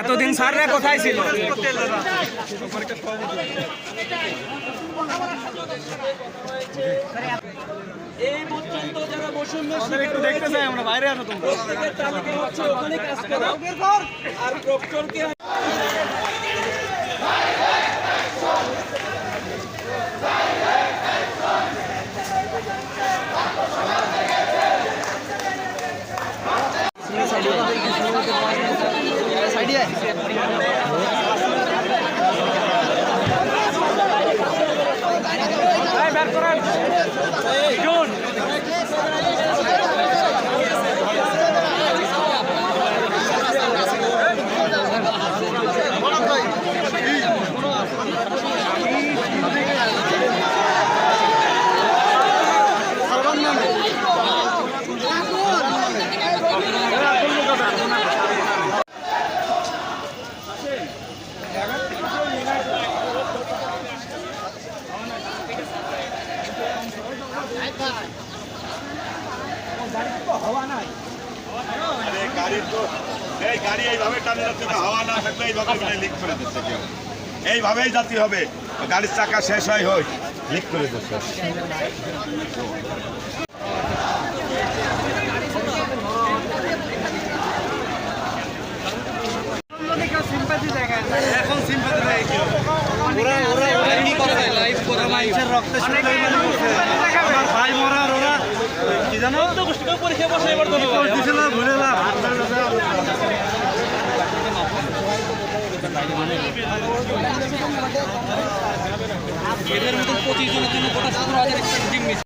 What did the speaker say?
এতদিন স্যাররা কোথায় ছিল? এই পর্যন্ত যারা বৈষম্য একটু দেখতে চাই আমরা বাইরে আসো তোমরা। তালিকা হচ্ছে ওখানে কাজ করো। আর গাড়ির গাড়ি এইভাবে টানে যাচ্ছে হাওয়া না থাকলে এইভাবে লিক করে দিচ্ছে কেউ এইভাবেই যাতে হবে। গাড়ির চাকা শেষ হয় হয় লিক করে দিচ্ছে। এখন সিম্পাথি দেয় কি ওরা ওরা লাইভ করে মানুষের রক্তে ভাই মরার ওরা কি জানো? তো গোষ্ঠী পরীক্ষা বসে এবার তো দিছিল ভুলে লাভ এদের মতন পঁচিশ জনের জন্য গোটা সতেরো হাজার